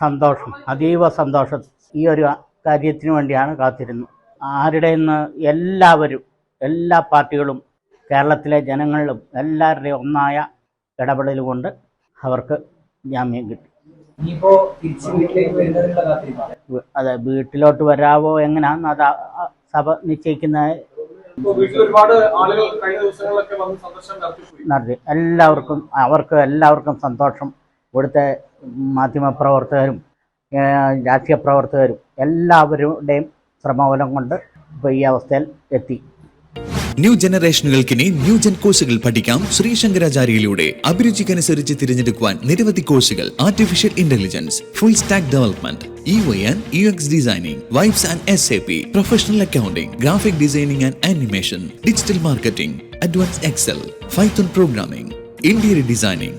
സന്തോഷം അതീവ സന്തോഷം. ഈ ഒരു കാര്യത്തിന് വേണ്ടിയാണ് കാത്തിരുന്നത്. ആരുടെ നിന്ന് എല്ലാവരും എല്ലാ പാർട്ടികളും കേരളത്തിലെ ജനങ്ങളിലും എല്ലാവരുടെയും ഒന്നായ ഇടപെടൽ കൊണ്ട് അവർക്ക് ജാമ്യം കിട്ടി. അതെ വീട്ടിലോട്ട് വരാവോ എങ്ങനെയാന്ന് അത് സഭ നിശ്ചയിക്കുന്ന നടത്തി. എല്ലാവർക്കും അവർക്ക് എല്ലാവർക്കും സന്തോഷം. ഇവിടുത്തെ മാധ്യമപ്രവർത്തകരും രാഷ്ട്രീയ പ്രവർത്തകരും എല്ലാവരുടെയും ശ്രമഫലം കൊണ്ട് ഇപ്പോൾ ഈ അവസ്ഥയിൽ എത്തി. ന്യൂ ജനറേഷനുകൾക്കിനി ന്യൂ ജെൻ കോഴ്സുകൾ പഠിക്കാം ശ്രീശങ്കരാചാര്യയിലൂടെ അഭിരുചിക്കനുസരിച്ച് തിരഞ്ഞെടുക്കുവാൻ നിരവധി കോഴ്സുകൾ. Artificial intelligence full stack development E Y and U X and S A P professional accounting graphic designing and animation digital marketing advance excel python programming interior designing